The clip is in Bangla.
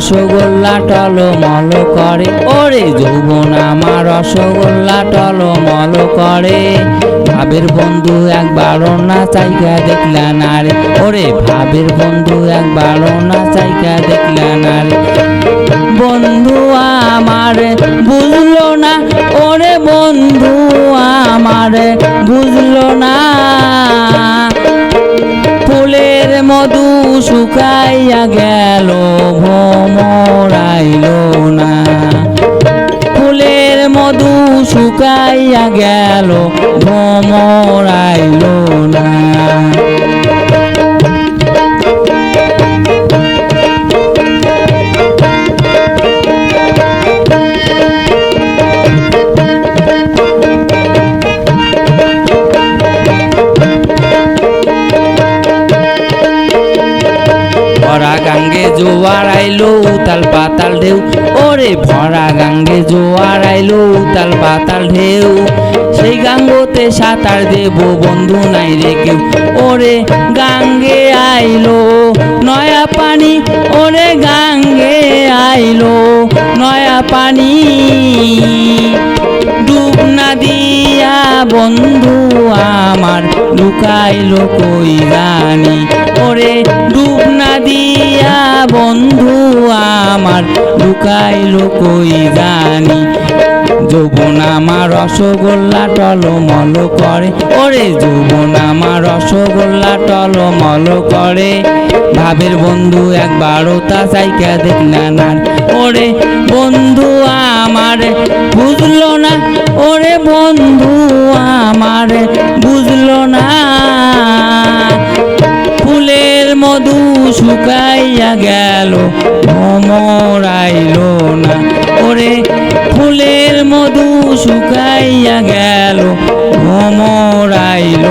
রসগোল্লা টলমল করে। ওরে যৌবন আমার রসগোল্লা টলমল করে। ভাবের বন্ধু একবারও না চাইকা দেখলা না রে ওরে ভাবের বন্ধু একবারও না চাইকা দেখলা না রে বন্ধু আমার, বুঝলো না। ওরে বন্ধু আমার, বুঝলো না। ফুলের মধু শুকাইয়া গেল ভোমরাইল মধু শুকাইয়া গেল ভ্রমর না জোয়ার আইলো, উতাল পাতাল ঢেউ। ওরে ভরা গাঙ্গে জোয়ার আইলো, উতাল পাতাল ঢেউ। সেই গাঙ্গোতে সাঁতার দেব, বন্ধু নাই রে কেউ। ওরে গাঙ্গে আইলো, নয়া পানি। ওরে গাঙ্গে আইলো, নয়া পানি। ডুব না দিয়া বন্ধু আমার, লুকাইলো কই জানি। ওরে ডুব না দিয়া বন্ধু আমার, লুকাইলো কই জানি? যৌবন আমার রসগোল্লা টলমল করে। ওরে যৌবন আমার রসগোল্লা টলমল করে। ভাবের বন্ধু একবারও তা চাইকা দেখলা না ওরে বন্ধু আমার, বুঝলো না? ওরে বন্ধু আমার শুকাইয়া গেল ভমরাইল না। ওরে ফুলের মধু শুকাইয়া গেল ভমরাইল